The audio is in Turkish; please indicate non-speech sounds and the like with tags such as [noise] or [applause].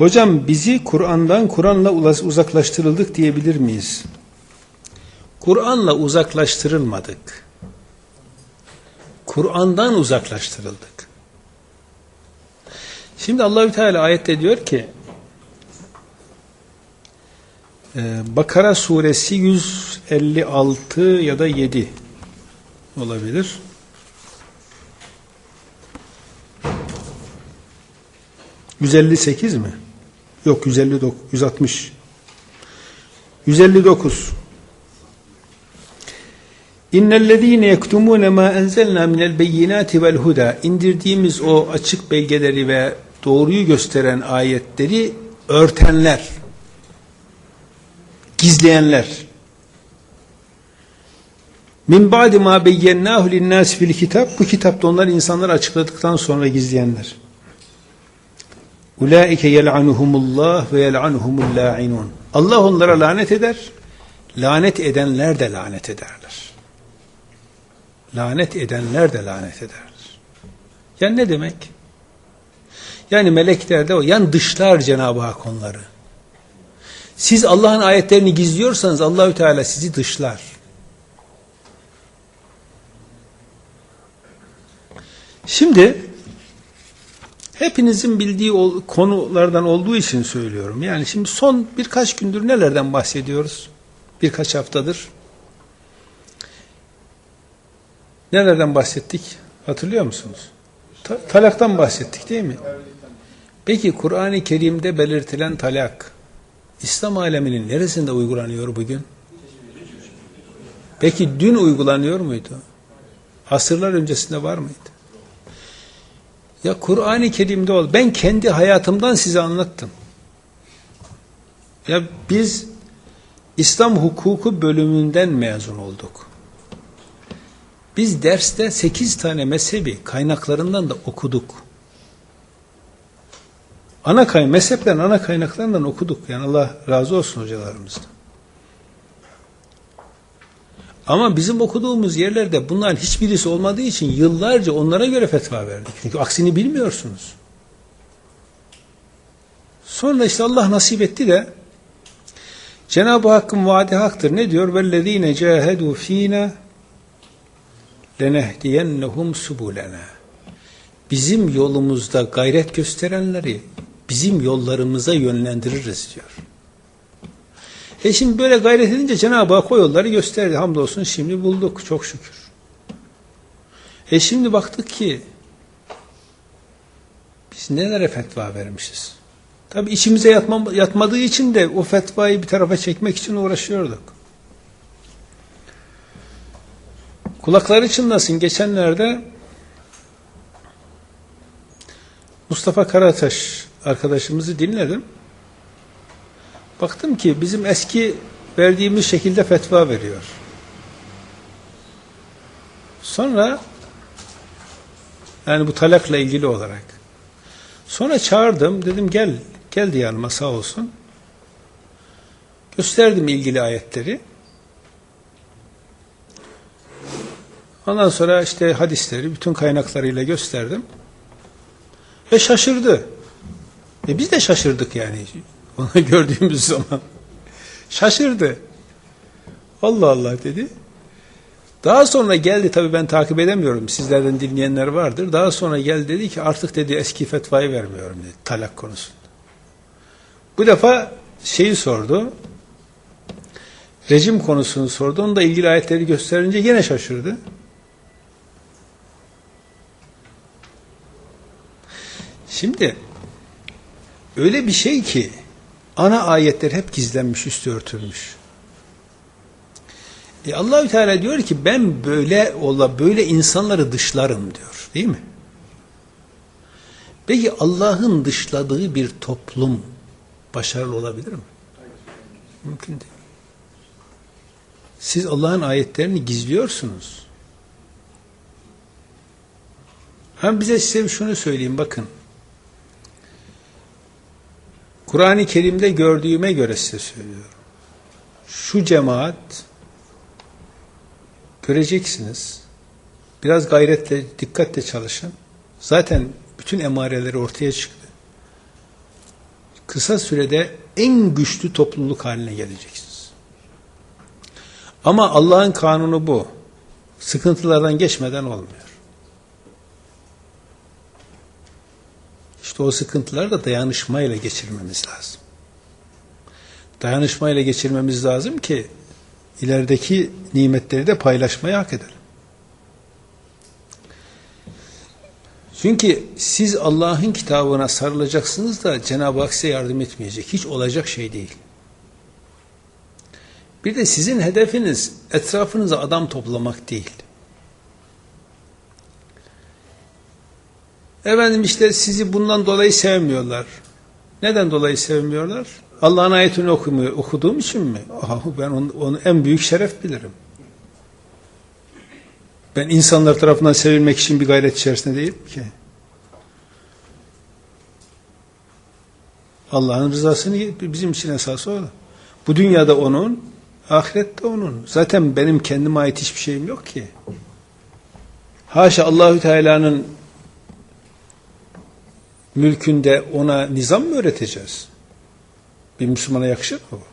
Hocam bizi Kur'an'dan Kur'an'la uzaklaştırıldık diyebilir miyiz? Kur'an'la uzaklaştırılmadık. Kur'an'dan uzaklaştırıldık. Şimdi Allahü Teala ayette diyor ki e, Bakara suresi 156 ya da 7 olabilir. ...158 mi? Yok 159, 160. 159. İnnellezîne yektumûne mâ enzelnâ minel beyinâti vel hudâ indirdiğimiz o açık belgeleri ve doğruyu gösteren ayetleri örtenler, gizleyenler. Min ba'di mâ beyyennâhu linnâsi fil kitap bu kitapta onlar insanlar açıkladıktan sonra gizleyenler. Ulaike yel'anuhumullah ve yel'anuhumul la'inun. Allah onlara lanet eder. Lanet edenler de lanet ederler. Lanet edenler de lanet ederler. Yani ne demek? Yani melekler de o. Yani dışlar Cenab-ı Hak onları. Siz Allah'ın ayetlerini gizliyorsanız Allahü Teala sizi dışlar. Şimdi hepinizin bildiği konulardan olduğu için söylüyorum. Yani şimdi son birkaç gündür nelerden bahsediyoruz? Birkaç haftadır. Nelerden bahsettik? Hatırlıyor musunuz? Ta talaktan bahsettik değil mi? Peki Kur'an-ı Kerim'de belirtilen talak İslam aleminin neresinde uygulanıyor bugün? Peki dün uygulanıyor muydu? Asırlar öncesinde var mıydı? Ya Kur'an-ı Kerim'de ol. Ben kendi hayatımdan size anlattım. Ya biz İslam hukuku bölümünden mezun olduk. Biz derste sekiz tane mezhebi kaynaklarından da okuduk. Ana kay mezheplerin ana kaynaklarından okuduk. Yani Allah razı olsun hocalarımızdan. Ama bizim okuduğumuz yerlerde bunların hiçbirisi olmadığı için yıllarca onlara göre fetva verdik. Çünkü aksini bilmiyorsunuz. Sonra işte Allah nasip etti de Cenab-ı Hakk'ın vaadi haktır. Ne diyor? وَالَّذ۪ينَ جَاهَدُوا ف۪ينَ لَنَهْدِيَنَّهُمْ سُبُولَنَا Bizim yolumuzda gayret gösterenleri bizim yollarımıza yönlendiririz diyor. E şimdi böyle gayret edince Cenab-ı Hak o yolları gösterdi. Hamdolsun şimdi bulduk çok şükür. E şimdi baktık ki biz nelere fetva vermişiz. Tabi içimize yatma, yatmadığı için de o fetvayı bir tarafa çekmek için uğraşıyorduk. Kulakları çınlasın. Geçenlerde Mustafa Karataş arkadaşımızı dinledim. Baktım ki bizim eski verdiğimiz şekilde fetva veriyor. Sonra yani bu talakla ilgili olarak. Sonra çağırdım. Dedim gel. Geldi yanıma sağ olsun. Gösterdim ilgili ayetleri. Ondan sonra işte hadisleri bütün kaynaklarıyla gösterdim. Ve şaşırdı. E biz de şaşırdık yani. Onu [laughs] gördüğümüz zaman. Şaşırdı. Allah Allah dedi. Daha sonra geldi tabii ben takip edemiyorum. Sizlerden dinleyenler vardır. Daha sonra geldi dedi ki artık dedi eski fetvayı vermiyorum dedi talak konusunda. Bu defa şeyi sordu. Rejim konusunu sordu. Onu da ilgili ayetleri gösterince yine şaşırdı. Şimdi öyle bir şey ki ana ayetler hep gizlenmiş, üstü örtülmüş. E Allahü Teala diyor ki ben böyle ola böyle insanları dışlarım diyor. Değil mi? Peki Allah'ın dışladığı bir toplum başarılı olabilir mi? Mümkün değil. Siz Allah'ın ayetlerini gizliyorsunuz. Hem bize size şunu söyleyeyim bakın. Kur'an-ı Kerim'de gördüğüme göre size söylüyorum. Şu cemaat göreceksiniz. Biraz gayretle, dikkatle çalışın. Zaten bütün emareleri ortaya çıktı. kısa sürede en güçlü topluluk haline geleceksiniz. Ama Allah'ın kanunu bu. Sıkıntılardan geçmeden olmuyor. İşte o sıkıntıları da dayanışmayla geçirmemiz lazım. Dayanışmayla geçirmemiz lazım ki ilerideki nimetleri de paylaşmayı hak edelim. Çünkü siz Allah'ın kitabına sarılacaksınız da Cenab-ı Hak size yardım etmeyecek. Hiç olacak şey değil. Bir de sizin hedefiniz etrafınıza adam toplamak değil. Efendim işte sizi bundan dolayı sevmiyorlar. Neden dolayı sevmiyorlar? Allah'ın ayetini okumuyor, okuduğum için mi? Aha, ben onu, onu en büyük şeref bilirim. Ben insanlar tarafından sevilmek için bir gayret içerisinde değilim ki. Allah'ın rızasını bizim için esası o. Bu dünyada onun, ahirette onun. Zaten benim kendime ait hiçbir şeyim yok ki. Haşa Allahü Teala'nın mülkünde ona nizam mı öğreteceğiz? Bir Müslümana yakışır mı bu?